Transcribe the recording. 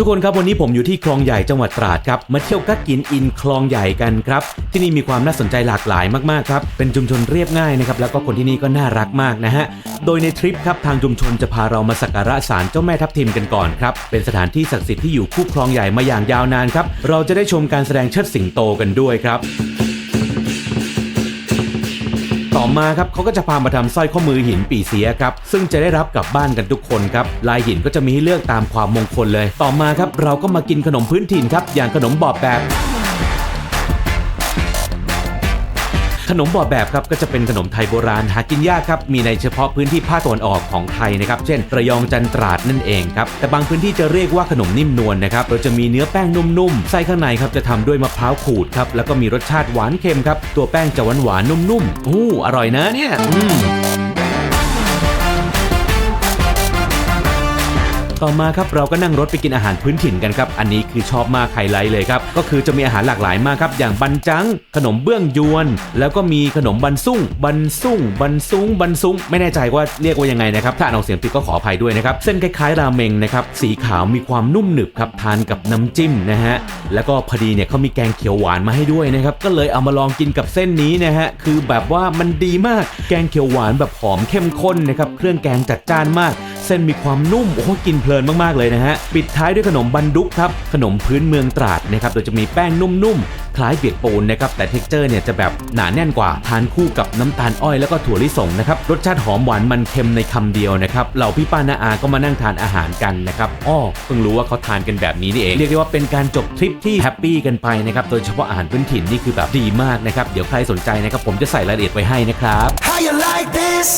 ทุกคนครับวันนี้ผมอยู่ที่คลองใหญ่จังหวัดตราดครับมาเที่ยวกักกินอินคลองใหญ่กันครับที่นี่มีความน่าสนใจหลากหลายมากๆครับเป็นชุมชนเรียบง่ายนะครับแล้วก็คนที่นี่ก็น่ารักมากนะฮะโดยในทริปครับทางชุมชนจะพาเรามาสักการะศาลเจ้าแม่ทับทิมกันก่อนครับเป็นสถานที่ศักดิ์สิทธิ์ที่อยู่คู่คลองใหญ่มาอย่างยาวนานครับเราจะได้ชมการแสดงเชิดสิงโตกันด้วยครับ ต่อมาครับเขาก็จะพามาทำสร้อยข้อมือหินปีเสียครับ ซึ่งจะได้รับกลับบ้านกันทุกคนครับ ลายหินก็จะมีให้เลือกตามความมงคลเลย ต่อมาครับเราก็มากินขนมพื้นถิ่นครับ อย่างขนมบอบแบบ ขนมบอดแบบครับก็จะเป็นขนมไทยโบราณหากินยากครับมีในเฉพาะพื้นที่ภาคตะวันออกของไทยนะครับเช่นระยองจันตราดนั่นเองครับแต่บางพื้นที่จะเรียกว่าขนมนิ่มนวลนะครับเราจะมีเนื้อแป้งนุ่มๆไส้ข้างในครับจะทำด้วยมะพร้าวขูดครับแล้วก็มีรสชาติหวานเค็มครับตัวแป้งจะหวานหวานๆนุ่มๆอู้อร่อยนะเนี่ยอืม ต่อมาครับเราก็นั่งรถไปกินอาหารพื้นถิ่นกันครับอันนี้คือชอบมากไฮไลท์เลยครับก็คือจะมีอาหารหลากหลายมากครับอย่างบันจัง ขนมเบื้องยวน แล้วก็มีขนมบันซุ่งบันซุ่งบันซุงบันซุงไม่แน่ใจว่าเรียกว่ายังไงนะครับถ้าอ่านอกเสียงผิดก็ขออภัยด้วยนะครับเส้นคล้ายๆราเมงนะครับสีขาวมีความนุ่มหนึบครับทานกับน้ำจิ้มนะฮะแล้วก็พอดีเนี่ยเขามีแกงเขียวหวานมาให้ด้วยนะครับก็เลยเอามาลองกินกับเส้นนี้นะฮะคือแบบว่ามันดีมากแกงเขียวหวานแบบหอมเข้มข้นนะครับเครื่องแกงจัดจ้านมาก เส้นมีความนุ่ม โอ้โหกินเพลินมาก ๆ เลยนะฮะ ปิดท้ายด้วยขนมบันดุกครับ ขนมพื้นเมืองตราดนะครับ โดยจะมีแป้งนุ่ม ๆ คล้ายเปียกปูนนะครับ แต่เท็กเจอร์เนี่ยจะแบบหนาแน่นกว่า ทานคู่กับน้ำตาลอ้อยแล้วก็ถั่วลิสงนะครับ รสชาติหอมหวานมันเค็มในคำเดียวนะครับ เหล่าพี่ป้านาอาก็มานั่งทานอาหารกันนะครับอ้อเพิ่งรู้ว่าเขาทานกันแบบนี้นี่เอง เรียกได้ว่าเป็นการจบทริปที่แฮปปี้กันไปนะครับ โดยเฉพาะอาหารพื้นถิ่นนี่คือแบบดีมากนะครับ เดี๋ยวใครสนใจนะครับผมจะใส่รายละเอียดไว้ให้นะครับ How you like this?